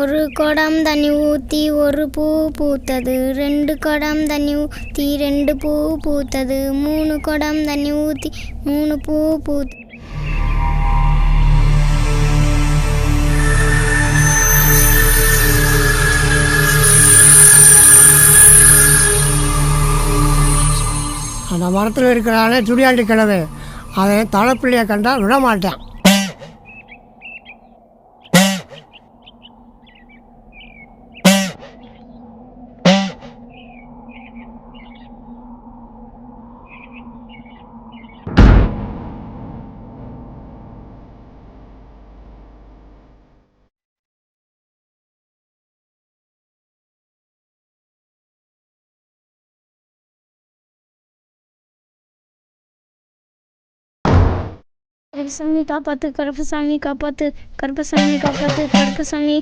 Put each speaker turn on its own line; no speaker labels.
ஒரு குடம் தண்ணி ஊற்றி ஒரு பூ பூத்தது. ரெண்டு குடம் தண்ணி ஊற்றி ரெண்டு பூ பூத்தது. மூணு குடம் தண்ணி ஊற்றி மூணு பூ பூத்து
அந்த மரத்தில் இருக்கிறானே துடியாண்டி கிழவு. அதை தலைப்பிள்ளையை கண்டால் விட மாட்டேன்
கருப்பசாமி காப்பாற்று கருப்பசாமி காப்பாற்று கருப்பசாமி காப்பாற்று கருப்பசாமி